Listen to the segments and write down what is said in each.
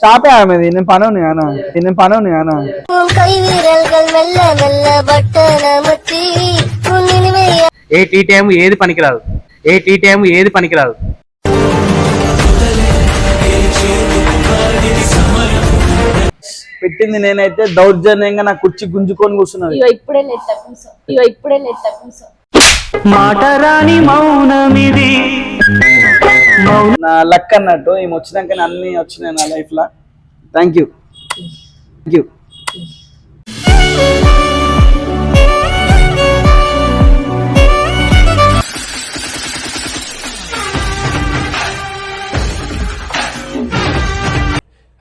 షాపే ఆమెది నేను పనోని ఆనా నేను పనోని ఆనా ఏ టీ టైం ఏది పనికిరాదు ఏ టీ టైం ఏది పనికిరాదు పెట్టింది నేనైతే దౌర్జన్యంగా నా కుర్చీ గుంజుకొని కూర్చున్నాను ఇప్పుడే లేదు ఇప్పుడే లేదు లేస్తా కూర్చో నా లక్ అన్నట్టు ఈమె వచ్చినాక అన్ని వచ్చినాయి నా లైఫ్లో. Thank you thank you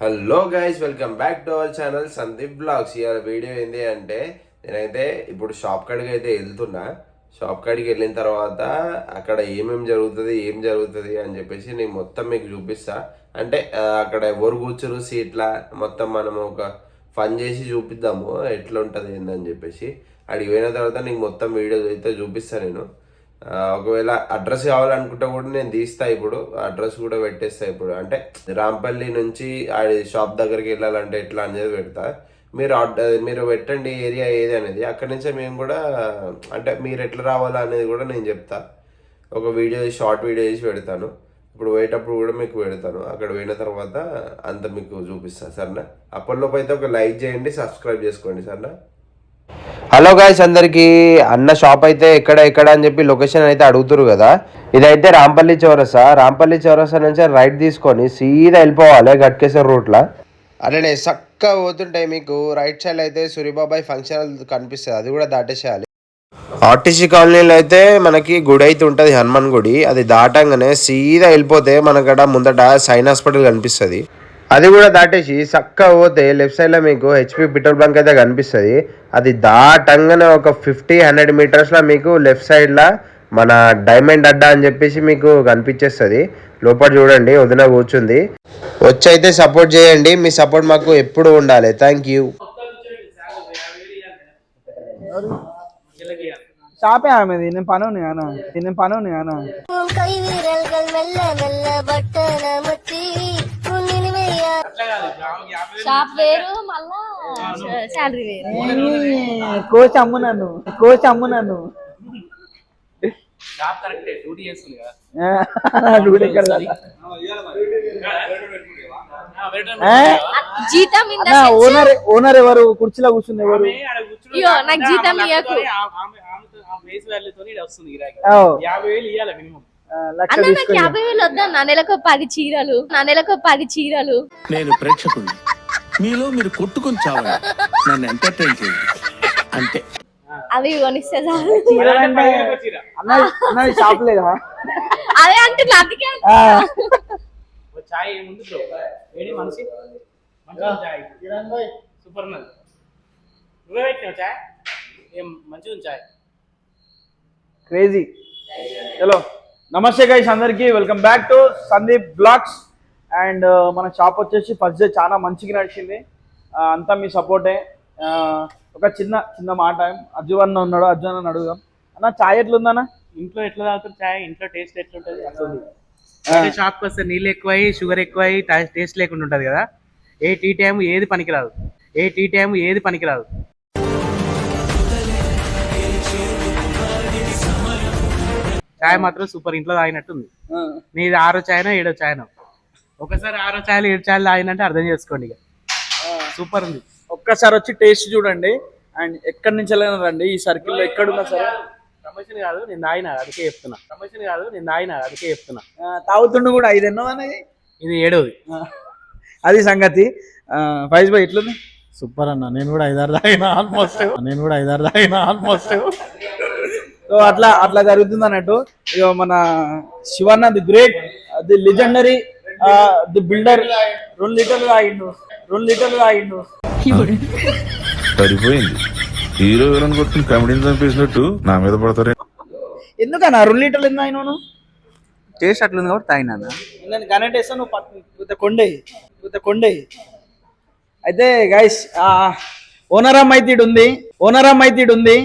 hello guys welcome back to our channel Sandeep blogs ఇవాళ వీడియో ఏంటి అంటే నేనైతే ఇప్పుడు షాప్ కాడికి అయితే వెళ్తున్నా. షాప్ కాడికి వెళ్ళిన తర్వాత అక్కడ ఏమేమి జరుగుతుంది ఏం జరుగుతుంది అని చెప్పేసి నేను మొత్తం మీకు చూపిస్తా. అంటే అక్కడ ఎవరు కూర్చురు సీట్ల మొత్తం మనం ఒక ఫన్ చేసి చూపిద్దాము ఎట్లా ఉంటుంది ఏందని చెప్పేసి. అడిగి పోయిన తర్వాత నీకు మొత్తం వీడియో అయితే చూపిస్తాను నేను. ఒకవేళ అడ్రస్ కావాలనుకుంటే కూడా నేను తీస్తా ఇప్పుడు. అడ్రస్ కూడా పెట్టేస్తా ఇప్పుడు. అంటే రాంపల్లి నుంచి ఆ షాప్ దగ్గరికి వెళ్ళాలంటే ఎట్లా అనేది పెడతా. మీరు మీరు పెట్టండి ఏరియా ఏది అనేది. అక్కడి నుంచే మేము కూడా అంటే మీరు ఎట్లా రావాలా అనేది కూడా నేను చెప్తా. ఒక వీడియో షార్ట్ వీడియో చేసి పెడతాను. ఇప్పుడు పోయేటప్పుడు కూడా మీకు పెడతాను. అక్కడ పోయిన తర్వాత అంత మీకు చూపిస్తాను సరేనా? అప్పటిలోపు అయితే ఒక లైక్ చేయండి సబ్స్క్రైబ్ చేసుకోండి సరేనా? హలో గాయస్ అందరికి అన్న షాప్ అయితే ఎక్కడ ఎక్కడ అని చెప్పి లొకేషన్ అయితే అడుగుతురు కదా. ఇదైతే రాంపల్లి చౌరసా రాంపల్లి చౌరసా నుంచి రైట్ తీసుకొని సీదా వెళ్ళిపోవాలి గట్కేశ్వర్ రూట్లో అలానే చక్కగా పోతుంటాయి మీకు రైట్ సైడ్ అయితే సూర్యబాబాయ్ ఫంక్షన్ హాల్ కనిపిస్తుంది. అది కూడా దాటేసేయాలి. ఆర్టీసీ కాలనీలో అయితే మనకి గుడి అయితే ఉంటుంది హనుమాన్ గుడి. అది దాటంగానే సీదా వెళ్ళిపోతే మనకడ ముందట సైన్ హాస్పిటల్ కనిపిస్తుంది. అది కూడా దాటేసి చక్కగా పోతే లెఫ్ట్ సైడ్లో మీకు హెచ్పి పెట్రోల్ బంక్ అయితే కనిపిస్తుంది. అది దాటంగానే ఒక ఫిఫ్టీ హండ్రెడ్ మీటర్స్లో మీకు లెఫ్ట్ సైడ్ లా మన డైమండ్ అడ్డా అని చెప్పేసి మీకు కనిపించేస్తుంది. లోపల చూడండి వదిన కూర్చుంది. వచ్చి అయితే సపోర్ట్ చేయండి. మీ సపోర్ట్ మాకు ఎప్పుడు ఉండాలి. థ్యాంక్ యూ షాపే ఆమె నేను పని ఉన్నాను నేను పని కానా కోచ్ అమ్ము కోచ్ అమ్ము నన్ను. డ్యూటీ జీతం ఓనర్ ఓనర్ ఎవరు? కుర్చీలో కూర్చుంది ఎవరు? నాకు జీతం ఇయ్యకు. అన్న నాకు యాభై వేలు వద్దా నా నెలకు పది చీరలు. నా నెలకు పది చీరలు. నేను ప్రేక్షకుణ్ణి. మీలో మీరు కొట్టుకొని చావండి. నన్ను ఎంటర్టైన్ చేయండి. అంతే. అవి కొనిస్తే చాలు. చీరలంటే అన్న అన్నది షాప్ లేదా? అదే అంటున్నా అందుకే ఆ, ఓ చాయ్ ముందు బ్రో? ఏడి మనిషి చాయ్. సూపర్ ఉన్నది. నువ్వే పెట్టినావు చాయ్? ఏం మంచిగా ఉంది చాయ్? క్రేజీ. హలో. నమస్తే గైస్ అందరికి. Welcome back to Sandeep blogs and మన షాప్ వచ్చేసి ఫస్ట్ డే చాలా మంచిగా నడిచింది. ఆ, అంతా మీ సపోర్టే ఆ, ఒక చిన్న చిన్న మాట అర్జున్ అన్న ఉన్నాడు అర్జున్ అన్న అడుగుదాం. అన్న చాయ్ ఎట్లుందన్న? ఇంట్లో ఎట్లా తాగుతారు చాయ్? ఇంట్లో టేస్ట్ ఎట్లుంటది? అట్లుంది. అంటే షాప్కి వస్తే నీళ్ళు ఎక్కువై షుగర్ ఎక్కువై టేస్ట్ లేకుండా ఉంటది కదా. ఏ టీ టైం ఏది పనికిరాదు. ఏ టీ టైం ఏది పనికిరాదు. చాయ్ మాత్రం సూపర్ ఇంట్లో తాగినట్టుంది. నీది ఆరో చాయనో ఏడో చాయనో? ఒకసారి ఆరో చాయలు ఏడు చాయలు తాగినంటే అర్థం చేసుకోండి ఇక. సూపర్ ఉంది. ఒక్కసారి వచ్చి టేస్ట్ చూడండి. అండ్ ఎక్కడి నుంచి వెళ్ళినా రండి ఈ సర్కిల్లో ఎక్కడున్నా సరే. ప్రమోషన్ కాదు నేను తాగినా అందుకే చెప్తున్నా. ప్రమోషన్ కాదు నేను తాగినా అందుకే చెప్తున్నా. తాగుతుండు కూడా ఐదు ఎన్నో అనేది ఇది ఏడోది. ఆ, అది సంగతి. ఫైజ్ బాయ్ ఎట్లుంది? సూపర్ అన్న నేను కూడా ఐదారు తాగిన ఆల్మోస్ట్. నేను కూడా ఐదారు తాగిన ఆల్మోస్ట్. సో అట్లా అట్లా జరుగుతుంది అన్నట్టు. మన Shivanna the great the legendary the builder. రెండు లీటర్లు తాగిండు. రెండు లీటర్లు తాగిండు. సరిపోయింది హీరో విలన్ కొట్టుకుని కమెడీని చంపేసినట్టు నా మీద పడతారే. ఎందుకన్నా? రెండు లీటర్లు ఎందుకు నువ్వు టేస్ట్ అట్లుంది కాబట్టి తాగినా నేను కనెక్ట్ చేస్తా నువ్వు కొండే కొండే. అయితే గైస్ ఓనరమ్ అయితే ఈడు ఉంది ఓనరమ్ అయితే ఈడు ఉంది.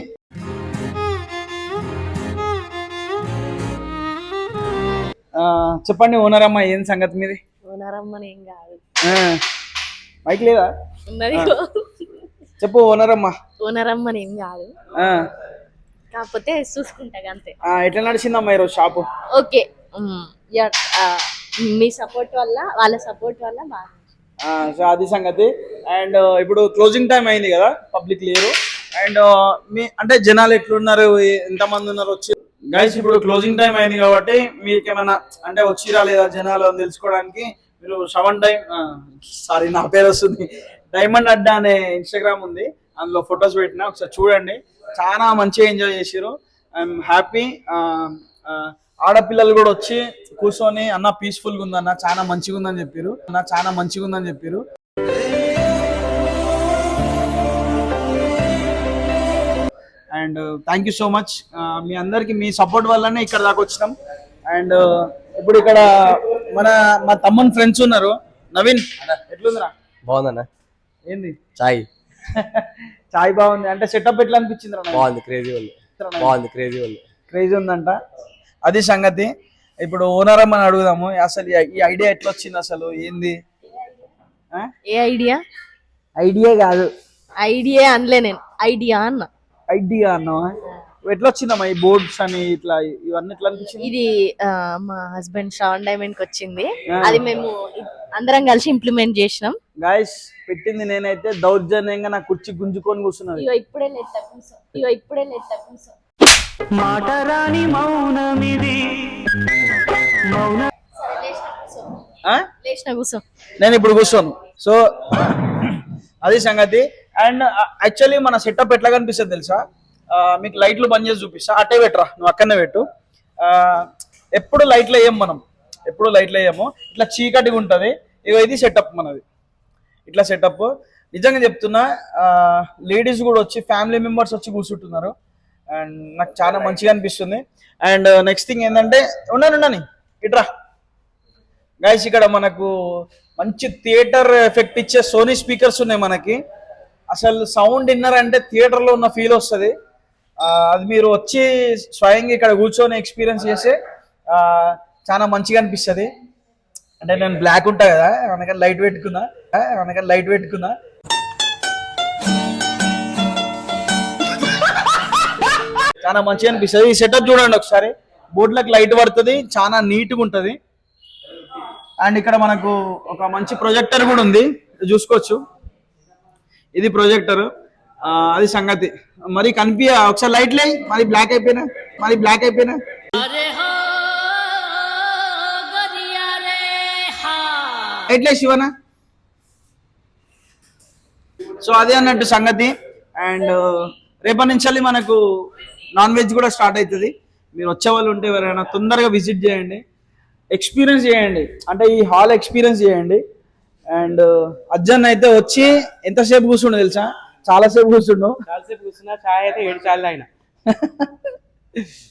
ఆ, చెప్పండి ఓనర్ అమ్మ ఏం సంగతి మీది? ఓనరమ్మని ఏం కాదు. ఆ, మైక్ లేదా? ఉన్నది. చెప్పు ఓనర్ అమ్మ ఓనరమ్మని ఏం కాదు కాకపోతే చూసుకుంటా అంతే. ఎట్లా నడిచిందమ్మా ఈరోజు షాపు? ఓకే. మ్, సపోర్ట్ వల్ల వాళ్ళ సపోర్ట్ వల్ల బాగా సో అది సంగతి. అండ్ ఇప్పుడు క్లోజింగ్ టైం అయింది కదా పబ్లిక్ లేరు. అండ్ మీ అంటే జనాలు ఎట్లున్నారు? ఎంతమంది ఉన్నారు వచ్చి? గైస్ ఇప్పుడు క్లోజింగ్ టైం అయింది కాబట్టి మీకు ఏమైనా అంటే వచ్చిరా లేదా జనాలు అని తెలుసుకోవడానికి? మీరు సెవెన్ టైం సారీ నా పేరు వస్తుంది. డైమండ్ అడ్డా అనే ఇన్స్టాగ్రామ్ ఉంది. అందులో ఫొటోస్ పెట్టిన ఒకసారి చూడండి. చాలా మంచిగా ఎంజాయ్ చేసారు ఐఎమ్ హ్యాపీ ఆడపిల్లలు కూడా వచ్చి కూర్చొని అన్న పీస్ఫుల్గా ఉందన్న చాలా మంచిగా ఉందని చెప్పారు అన్న చాలా మంచిగా ఉందని చెప్పారు and thank you so much మీ అందరికి మీ సపోర్ట్ వల్లనే ఇక్కడ దాకా వచ్చినాం. అండ్ ఇప్పుడు ఇక్కడ మన మా తమ్ముని ఫ్రెండ్స్ ఉన్నారు. నవీన్ ఎట్లుందిరా? బాగుందన్న. ఏంది? చాయ్. చాయ్ బాగుంది. అంటే సెటప్ ఎట్లా అనిపించింది బాగుంది క్రేజీ ఉంది బాగుంది క్రేజీ ఉంది క్రేజ్ ఉందంట. అది సంగతి. ఇప్పుడు ఓనర్ అమ్మని అడుగుదాము. అసలు ఈ- ఐడియా ఎట్లా వచ్చింది అసలు? ఏంది? ఏ ఐడియా ఐడియా కాదు. ఐడియా అనలే నేను. ఐడియా అన్న. ఐడియా అన్నావా? ఎట్లా వచ్చిందమ్మా ఈ బోర్డ్స్ అని ఇట్లా ఇవన్నీ ఎట్లా అనిపించింది? ఇది మా హస్బెండ్ శ్రావణ్ డైమండ్కి వచ్చింది. అది మేము అందరం కలిసి ఇంప్లిమెంట్ చేసినాం. గాయస్ పెట్టింది నేనైతే దౌర్జన్యంగా నా కుర్చీ గుంజుకొని కూర్చున్నది. ఇగో ఇప్పుడే కూర్చో ఇగో ఇప్పుడే లెట్ట కూర్చో. ఆ? లేచిన కూర్చో. నేను ఇప్పుడు కూర్చోను. సో అది సంగతి. అండ్ యాక్చువల్లీ మన సెటప్ ఎట్లా కనిపిస్తుంది తెలుసా? మీకు లైట్లు బంద్ చేసి చూపిస్తా. అట్టే పెట్టరా? నువ్వు అక్కడనే పెట్టు. ఆ, ఎప్పుడు లైట్లు వేయం మనం. ఎప్పుడు లైట్లు వేయము. ఇట్లా చీకటిగా ఉంటుంది. ఇగో ఇది సెటప్ మనది. ఇట్లా సెటప్ నిజంగా చెప్తున్నా లేడీస్ కూడా వచ్చి ఫ్యామిలీ మెంబర్స్ వచ్చి కూర్చుంటున్నారు. అండ్ నాకు చాలా మంచిగా అనిపిస్తుంది. అండ్ నెక్స్ట్ థింగ్ ఏంటంటే ఉన్నాను ఉన్నాను. ఇట్రా. గైస్ ఇక్కడ మనకు మంచి థియేటర్ ఎఫెక్ట్ ఇచ్చే సోనీ స్పీకర్స్ ఉన్నాయి మనకి. అసలు సౌండ్ విన్నర్ అంటే థియేటర్లో ఉన్న ఫీల్ వస్తుంది. అది మీరు వచ్చి స్వయంగా ఇక్కడ కూర్చొని ఎక్స్పీరియన్స్ చేస్తే ఆ, చాలా మంచిగా అనిపిస్తుంది. అంటే నేను బ్లాక్ ఉంటా కదా అనగా లైట్ పెట్టుకున్నా అనగా లైట్ పెట్టుకున్నా. చాలా మంచిగా అనిపిస్తుంది. ఈ సెటప్ చూడండి ఒకసారి. బోట్లకు లైట్ పడుతుంది చాలా నీట్గా ఉంటుంది. అండ్ ఇక్కడ మనకు ఒక మంచి ప్రొజెక్టర్ కూడా ఉంది. చూసుకోవచ్చు. ఇది ప్రొజెక్టర్ అది సంగతి. మరి కనిపి ఒకసారి లైట్ లే. మరి బ్లాక్ అయిపోయినా? మరి బ్లాక్ అయిపోయినా? ఎట్లే శివనా? సో అదే అన్నట్టు సంగతి. అండ్ రేపటి నుంచి మనకు నాన్ వెజ్ కూడా స్టార్ట్ అవుతుంది మీరు వచ్చే వాళ్ళు ఉంటే ఎవరైనా తొందరగా విజిట్ చేయండి. ఎక్స్పీరియన్స్ చేయండి. అంటే ఈ హాల్ ఎక్స్పీరియన్స్ చేయండి. అండ్ అజ్జన్ అయితే వచ్చి ఎంతసేపు కూర్చుండు తెలుసా? చాలాసేపు కూర్చుండు. చాలాసేపు కూర్చున్నా చాయ్ అయితే ఏడు చాలు ఆయన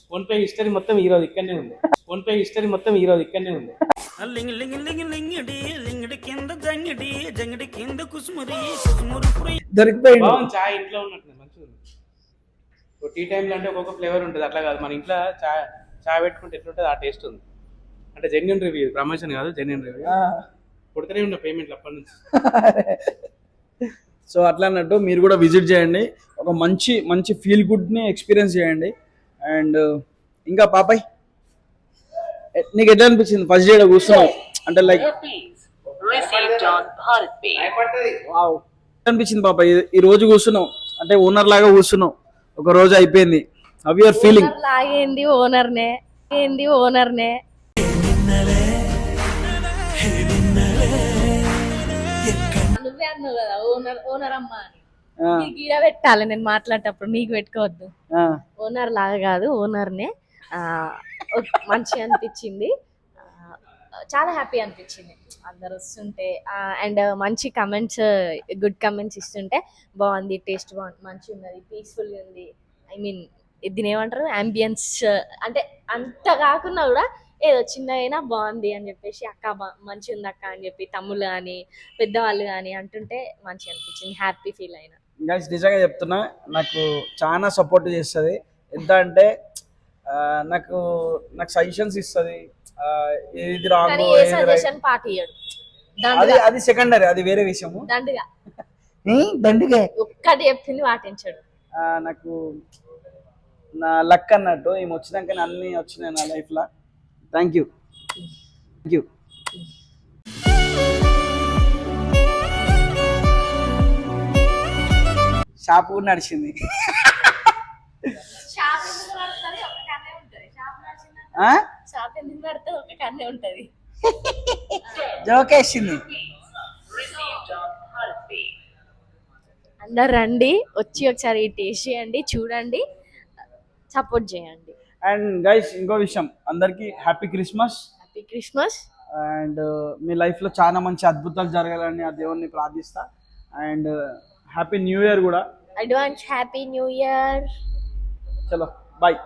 ఫోన్ పే హిస్టరీ మొత్తం ఈ రోజు ఇక్కడనే ఉంది. ఫోన్ పే హిస్టరీ మొత్తం ఈ రోజు ఇక్కడనే ఉంది. దొరికిపోయింది బాగుంది చాయ్ ఇంట్లో ఉన్నట్టు మంచిగా ఉంది ఓ టీ టైంలో అంటే ఒక్కొక్క ఫ్లేవర్ ఉంటుంది అట్లా కాదు. మన ఇంట్లో చాయ్ చాయ్ పెట్టుకుంటే ఎట్లుంటుంది? ఆ టేస్ట్ ఉంది. అంటే జెన్యున్ రివ్యూ ప్రమోషన్ కాదు జెన్యున్ రివ్యూ కొడుతూనే ఉన్న పేమెంట్లు అప్పటి నుంచి. సో అట్లా అన్నట్టు మీరు కూడా విజిట్ చేయండి. ఒక మంచి మంచి ఫీల్ గుడ్ని ఎక్స్పీరియన్స్ చేయండి. అండ్ ఇంకా పాపాయ్ నీకు ఎట్లా అనిపించింది? ఫస్ట్ డే కూర్చున్నావు. అంటే లైక్ వావ్ అనిపించింది పాప ఈ- రోజు కూర్చున్నావు. అంటే ఓనర్ లాగా కూర్చున్నావు. ఒక రోజు అయిపోయింది. హవ్ యువర్ ఫీలింగ్ ఓనర్ లాగేంది ఓనర్నే ఏంది ఓనర్నే నువ్వే అన్నావు కదా ఓనర్ ఓనర్ అమ్మ అని. ఈడ పెట్టాలి నేను మాట్లాడేటప్పుడు నీకు పెట్టుకోవద్దు. ఓనర్ లాగా కాదు ఓనర్నే మంచిగా అనిపించింది. చాలా హ్యాపీ అనిపించింది. అందరు వస్తుంటే అండ్ మంచి కమెంట్స్ గుడ్ కమెంట్స్ ఇస్తుంటే బాగుంది టేస్ట్ బాగుంది మంచిగా ఉన్నది పీస్ఫుల్గా ఉంది. ఐ మీన్ దీని ఏమంటారు? అంబియన్స్ అంటే అంత కాకున్నా కూడా ఏదో చిన్నగైనా బాగుంది అని చెప్పేసి అక్క బా- మంచిగా ఉంది అక్క అని చెప్పి తమ్ముళ్ళు కానీ పెద్దవాళ్ళు కానీ అంటుంటే మంచిగా అనిపించింది హ్యాపీ ఫీల్ అయినా. గైస్ నిజంగా చెప్తున్నా నాకు చాలా సపోర్ట్ చేస్తుంది. ఎంత అంటే నాకు నాకు సజెషన్స్ ఇస్తుంది. ఇది రాంగ్ అది అది సెకండరీ అది వేరే విషయము. దండగా. దండిగా? ఒక్కటి చెప్పింది పాటించాడు. నాకు నా లక్ అన్నట్టు ఏమి వచ్చినాక అన్ని వచ్చినాయి నా లైఫ్లో. థ్యాంక్ యూ థ్యాంక్ యూ ఒక కన్నే ఉంటది. జోకేసింది అందరు రండి వచ్చి ఒకసారి టేస్ట్ చేయండి చూడండి సపోర్ట్ చేయండి. అండ్ గైస్ ఇంకో విషయం. అందరికీ happy Christmas. Happy Christmas. And మీ లైఫ్లో చాలా మంచి అద్భుతాలు జరగాలని ఆ దేవుణ్ణి ప్రార్థిస్తా. అండ్ హ్యాపీ న్యూ ఇయర్ కూడా. అడ్వాన్స్ హ్యాపీ న్యూ ఇయర్ చలో బాయ్